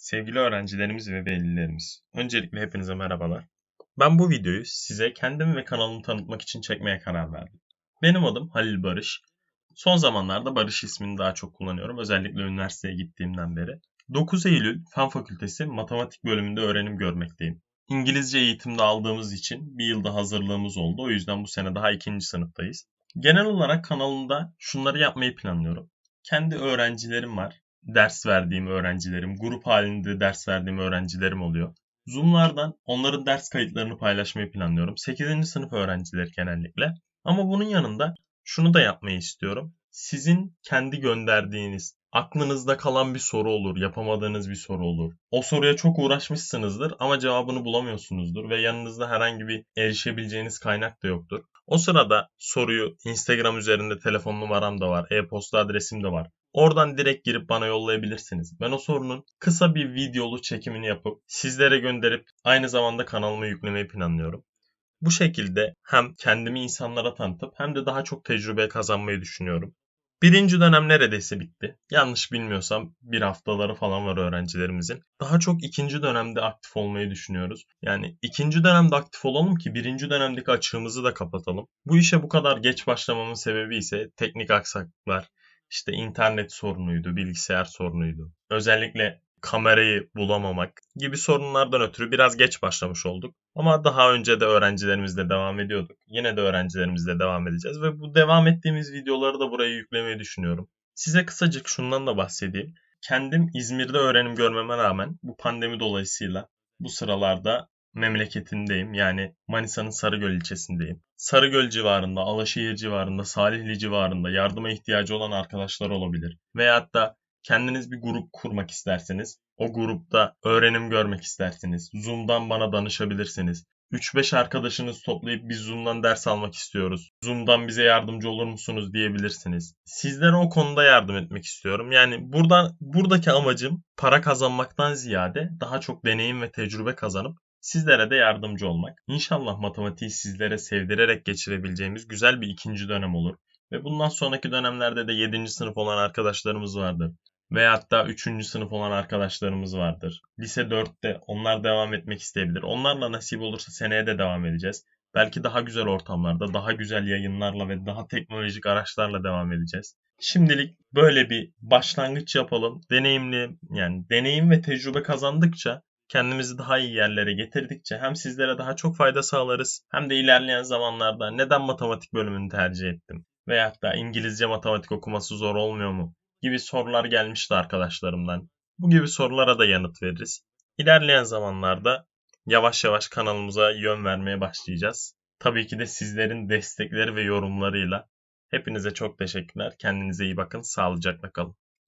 Sevgili öğrencilerimiz ve velilerimiz, öncelikle hepinize merhabalar. Ben bu videoyu size kendimi ve kanalımı tanıtmak için çekmeye karar verdim. Benim adım Halil Barış. Son zamanlarda Barış ismini daha çok kullanıyorum. Özellikle üniversiteye gittiğimden beri. 9 Eylül Fen Fakültesi Matematik bölümünde öğrenim görmekteyim. İngilizce eğitimde aldığımız için bir yılda hazırlığımız oldu. O yüzden bu sene daha ikinci sınıftayız. Genel olarak kanalımda şunları yapmayı planlıyorum. Kendi öğrencilerim var ders verdiğim öğrencilerim, grup halinde ders verdiğim öğrencilerim oluyor. Zoom'lardan onların ders kayıtlarını paylaşmayı planlıyorum. 8. sınıf öğrencileri genellikle. Ama bunun yanında şunu da yapmayı istiyorum. Sizin kendi gönderdiğiniz, aklınızda kalan bir soru olur, yapamadığınız bir soru olur. O soruya çok uğraşmışsınızdır ama cevabını bulamıyorsunuzdur ve yanınızda herhangi bir erişebileceğiniz kaynak da yoktur. O sırada soruyu Instagram üzerinde telefon numaram da var, e-posta adresim de var. Oradan direkt girip bana yollayabilirsiniz. Ben o sorunun kısa bir videolu çekimini yapıp sizlere gönderip aynı zamanda kanalıma yüklemeyi planlıyorum. Bu şekilde hem kendimi insanlara tanıtıp hem de daha çok tecrübe kazanmayı düşünüyorum. Birinci dönem neredeyse bitti. Yanlış bilmiyorsam bir haftaları falan var öğrencilerimizin. Daha çok ikinci dönemde aktif olmayı düşünüyoruz. Yani ikinci dönemde aktif olalım ki birinci dönemdeki açığımızı da kapatalım. Bu işe bu kadar geç başlamamın sebebi ise teknik aksaklıklar, işte internet sorunuydu, bilgisayar sorunuydu. Özellikle kamerayı bulamamak gibi sorunlardan ötürü biraz geç başlamış olduk. Ama daha önce de öğrencilerimizle devam ediyorduk. Yine de öğrencilerimizle devam edeceğiz ve bu devam ettiğimiz videoları da buraya yüklemeyi düşünüyorum. Size kısacık şundan da bahsedeyim. Kendim İzmir'de öğrenim görmeme rağmen bu pandemi dolayısıyla bu sıralarda memleketindeyim. Yani Manisa'nın Sarıgöl ilçesindeyim. Sarıgöl civarında, Alaşehir civarında, Salihli civarında yardıma ihtiyacı olan arkadaşlar olabilir. Veyahut da kendiniz bir grup kurmak isterseniz, o grupta öğrenim görmek isterseniz, Zoom'dan bana danışabilirsiniz. 3-5 arkadaşınız toplayıp biz Zoom'dan ders almak istiyoruz. Zoom'dan bize yardımcı olur musunuz diyebilirsiniz. Sizlere o konuda yardım etmek istiyorum. Yani burada buradaki amacım para kazanmaktan ziyade daha çok deneyim ve tecrübe kazanıp sizlere de yardımcı olmak. İnşallah matematiği sizlere sevdirerek geçirebileceğimiz güzel bir ikinci dönem olur. Ve bundan sonraki dönemlerde de 7. sınıf olan arkadaşlarımız vardır. Veyahut da 3. sınıf olan arkadaşlarımız vardır. Lise 4'te onlar devam etmek isteyebilir. Onlarla nasip olursa seneye de devam edeceğiz. Belki daha güzel ortamlarda, daha güzel yayınlarla ve daha teknolojik araçlarla devam edeceğiz. Şimdilik böyle bir başlangıç yapalım. Deneyimli yani deneyim ve tecrübe kazandıkça kendimizi daha iyi yerlere getirdikçe hem sizlere daha çok fayda sağlarız hem de ilerleyen zamanlarda neden matematik bölümünü tercih ettim veyahut da İngilizce matematik okuması zor olmuyor mu gibi sorular gelmişti arkadaşlarımdan. Bu gibi sorulara da yanıt veririz. İlerleyen zamanlarda yavaş yavaş kanalımıza yön vermeye başlayacağız. Tabii ki de sizlerin destekleri ve yorumlarıyla. Hepinize çok teşekkürler. Kendinize iyi bakın. Sağlıcakla kalın.